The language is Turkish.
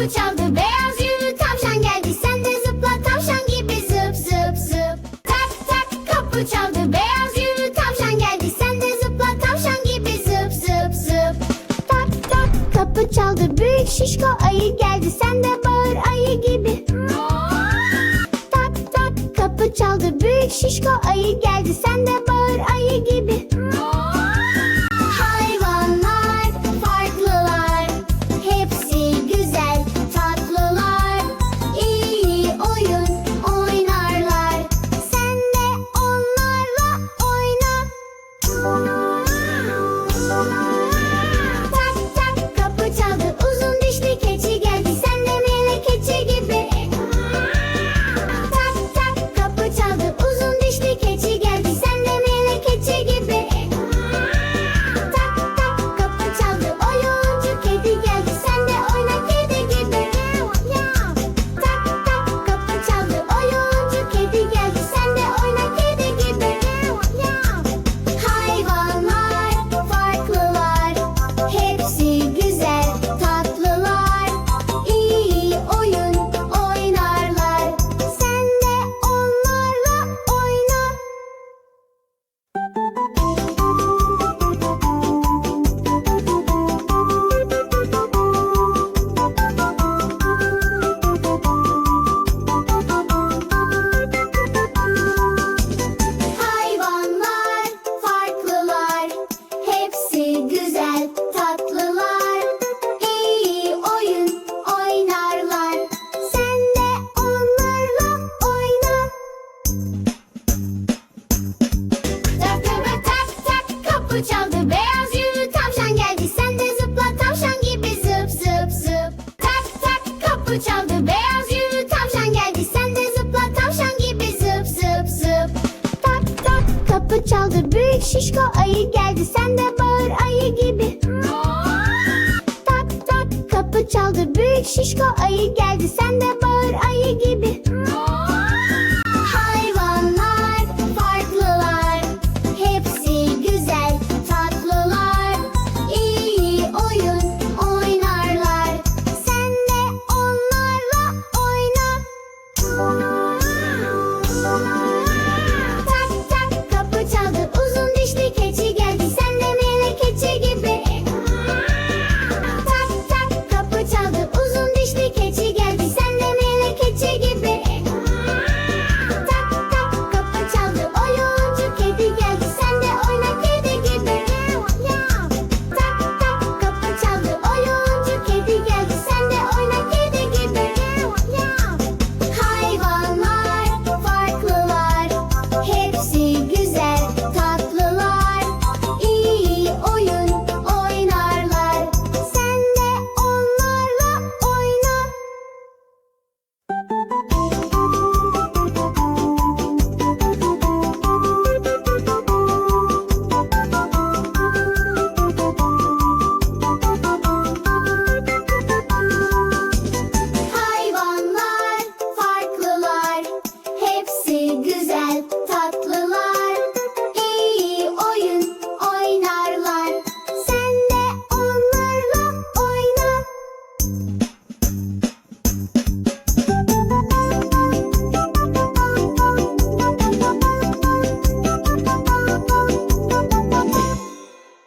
kapı çaldı. Beyaz yünlü tavşan geldi. Sen de zıpla tavşan gibi zıp zıp zıp. Tak tak kapı çaldı. Beyaz yünlü tavşan geldi. Sen de zıpla tavşan gibi zıp zıp zıp. Tak tak kapı çaldı. Büyük şişko ayı geldi. Sen de bağır ayı gibi. Tak tak kapı çaldı. Büyük şişko ayı geldi. Sen de bağır kapı çaldı, beyaz yürü tavşan geldi. Sen de zıpla tavşan gibi zıp zıp zıp. Tak tak kapı çaldı, beyaz yürü tavşan geldi. Sen de zıpla tavşan gibi zıp zıp zıp. Tak tak kapı çaldı, büyük şişko ayı geldi. Sen de bağır ayı gibi. Tak tak kapı çaldı, büyük şişko ayı geldi. Sen de.